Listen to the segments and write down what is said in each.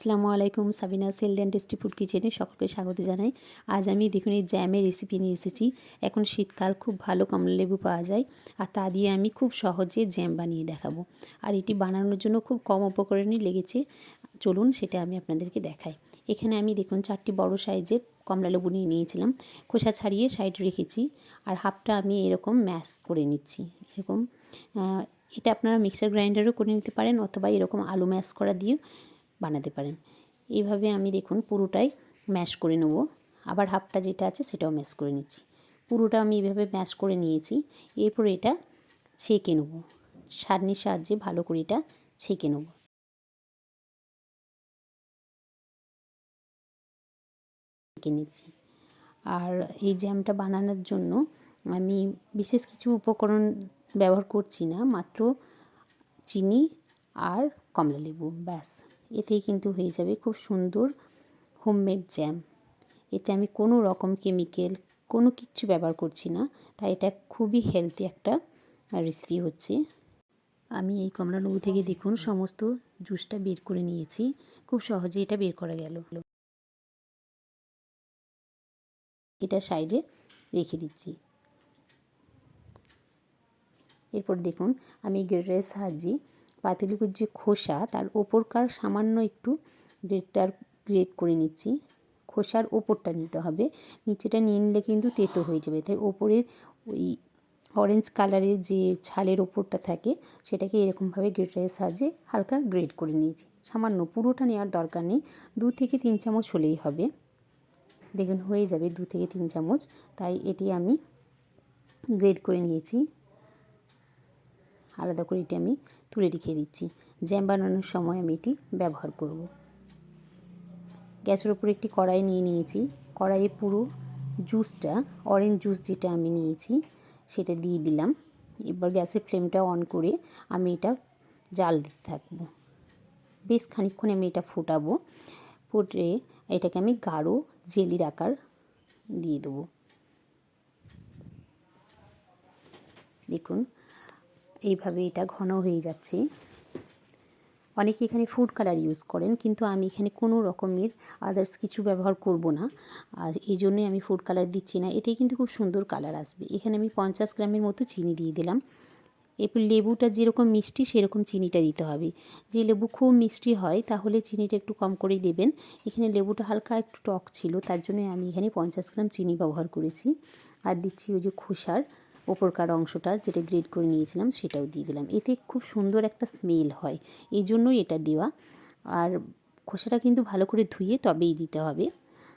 আসসালামু আলাইকুম Sabina sell tasty food কিচেনে সকলকে স্বাগত জানাই। আজ আমি দেখুন এই জ্যামের রেসিপি নিয়ে এসেছি। এখন শীতকাল, খুব ভালো কমলালেবু পাওয়া যায় আর তা দিয়ে আমি খুব সহজে জ্যাম বানিয়ে দেখাবো। আর এটি বানানোর জন্য খুব কম উপকরণই লেগেছে। চলুন সেটা আমি আপনাদেরকে দেখাই। এখানে আমি দেখুন চারটি বড় সাইজে কমলালেবু নিয়ে নিয়েছিলাম। খোসা ছাড়িয়ে সাইড রেখেছি আর হাফটা আমি এরকম ম্যাশ করে নিচ্ছি। এরকম এটা আপনারা মিক্সার গ্রাইন্ডারও করে নিতে পারেন অথবা এরকম আলু ম্যাশ করা দিয়ে বানাতে পারেন। এইভাবে আমি দেখুন পুরোটাই ম্যাশ করে নেব। আবার হাফটা যেটা আছে সেটাও ম্যাশ করে নিচ্ছি। পুরোটা আমি এইভাবে ম্যাশ করে নিয়েছি। এরপর এটা ছেঁকে নেব। সারনির সাহায্যে ভালো করে এটা ছেঁকে নেব। ছেঁকে নিচ্ছি। আর এই জ্যামটা বানানোর জন্য আমি বিশেষ কিছু উপকরণ ব্যবহার করছি না। মাত্র চিনি আর কমলা লেবু ব্যাস। এতেই কিন্তু হয়ে যাবে খুব সুন্দর হোমমেড জ্যাম এতে আমি কোনো রকম কেমিক্যাল কোনো কিচ্ছু ব্যবহার করছি না, তাই এটা খুবই হেলদি একটা রেসিপি হচ্ছে। আমি এই কমলা লেবু থেকে দেখুন সমস্ত জুসটা বের করে নিয়েছি, খুব সহজে এটা বের করা গেল। এটা সাইডে রেখে দিচ্ছি। এরপর দেখুন আমি গ্রেটারের সাহায্যে পাতিলেবুর যে খোসা, তার ওপরকার সামান্য একটু গ্রেটার গ্রেট করে নিচ্ছি। খোসার ওপরটা নিতে হবে। নিচেটা নিয়ে নিলে কিন্তু তেতো হয়ে যাবে। তাই ওপরের ওই অরেঞ্জ কালারের যে ছালের ওপরটা থাকে, সেটাকে এরকমভাবে গ্রেটারের সাহায্যে হালকা গ্রেড করে নিয়েছি। সামান্য পুরোটা নেওয়ার দরকার নেই। দু থেকে তিন চামচ হলেই হবে। দেখুন, হয়ে যাবে দু থেকে তিন চামচ। তাই এটি আমি গ্রেড করে নিয়েছি। আলাদা করে এটি আমি তুলে রেখে দিচ্ছি। জ্যাম বানানোর সময় আমি এটি ব্যবহার করব। গ্যাসের উপর একটি কড়াই নিয়ে নিয়েছি। কড়াইয়ে পুরো জুসটা অরেঞ্জ জুস যেটা আমি নিয়েছি, সেটা দিয়ে দিলাম। এবার গ্যাসের ফ্লেমটা অন করে আমি এটা জাল দিতে থাকব। বেশ খানিক্ষণ আমি এটা ফোটাবো। ফুটে এটাকে আমি গাঢ় জেলির আকার দিয়ে দেবো। দেখুন এইভাবে এটা ঘন হয়ে যাচ্ছে। অনেকে এখানে ফুড কালার ইউজ করেন, কিন্তু আমি এখানে কোনো রকমের আদার্স কিছু ব্যবহার করব না। আর এই জন্যই আমি ফুড কালার দিচ্ছি না। এটাই কিন্তু খুব সুন্দর কালার আসবে। এখানে আমি পঞ্চাশ গ্রামের মতো চিনি দিয়ে দিলাম। এরপর লেবুটা যেরকম মিষ্টি, সেরকম চিনিটা দিতে হবে। যে লেবু খুব মিষ্টি হয়, তাহলে চিনিটা একটু কম করেই দেবেন। এখানে লেবুটা হালকা একটু টক ছিল, তার জন্য আমি এখানে পঞ্চাশ গ্রাম চিনি ব্যবহার করেছি। আর দিচ্ছি ওই যে খোসার। ওপরকার অংশটা যেটা গ্রেড করে নিয়েছিলাম সেটাও দিয়ে দিলাম। এতে খুব সুন্দর একটা স্মেল হয়। এই জন্যই এটা দেওয়া। আর খোসাটা কিন্তু ভালো করে ধুয়ে তবেই দিতে হবে।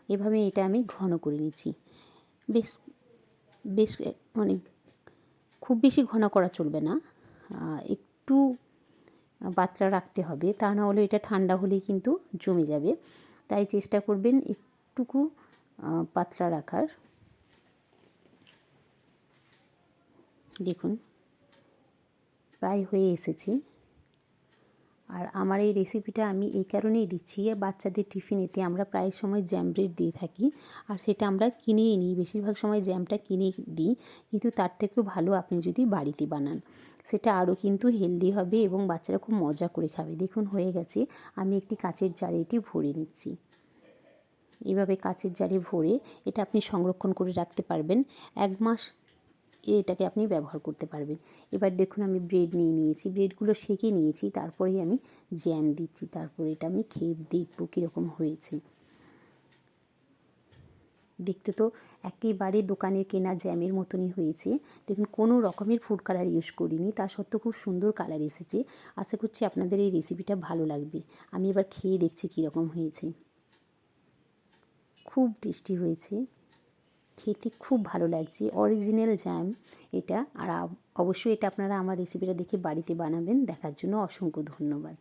এভাবে এটা আমি ঘন করে নিচ্ছি। বেশ বেশ মানে খুব বেশি ঘন করা চলবে না। একটু পাতলা রাখতে হবে। তা না হলে এটা ঠান্ডা হলেই কিন্তু জমে যাবে। তাই চেষ্টা করবেন একটুকু পাতলা রাখার। দেখুন, প্রায় হয়ে এসেছে। আর আমার এই রেসিপিটা আমি এই কারণেই দিচ্ছি বাচ্চাদের টিফিনেতে আমরা প্রায় সময় জ্যাম ব্রেড দিয়ে থাকি। আর সেটা আমরা কিনেই নিই, বেশিরভাগ সময় জ্যামটা কিনে দিই। কিন্তু তার থেকেও ভালো আপনি যদি বাড়িতে বানান। সেটা আরও কিন্তু হেলদি হবে এবং বাচ্চারা খুব মজা করে খাবে। দেখুন, হয়ে গেছে। আমি একটি কাচের জারে এটি ভরে নিচ্ছি। এভাবে কাচের জারে ভরে এটা আপনি সংরক্ষণ করে রাখতে পারবেন। এক মাস এটাকে আপনি ব্যবহার করতে পারবেন। এবার দেখুন আমি ব্রেড নিয়ে নিয়েছি। ব্রেডগুলো সেঁকে নিয়েছি, তারপরেই আমি জ্যাম দিচ্ছি, তারপরে এটা আমি খেয়ে দেখব কীরকম হয়েছে। দেখতে তো একেবারে দোকানের কেনা জ্যামের মতনই হয়েছে। দেখুন, কোনো রকমের ফুড কালার ইউজ করিনি, তা সত্ত্বেও খুব সুন্দর কালার এসেছে। আশা করছি আপনাদের এই রেসিপিটা ভালো লাগবে। আমি এবার খেয়ে দেখছি কীরকম হয়েছে। খুব টেস্টি হয়েছে। খেতে খুব ভালো লাগছে। অরিজিনাল জ্যাম এটা। আর অবশ্যই এটা আপনারা আমার রেসিপিটা দেখে বাড়িতে বানাবেন। দেখার জন্য অসংখ্য ধন্যবাদ।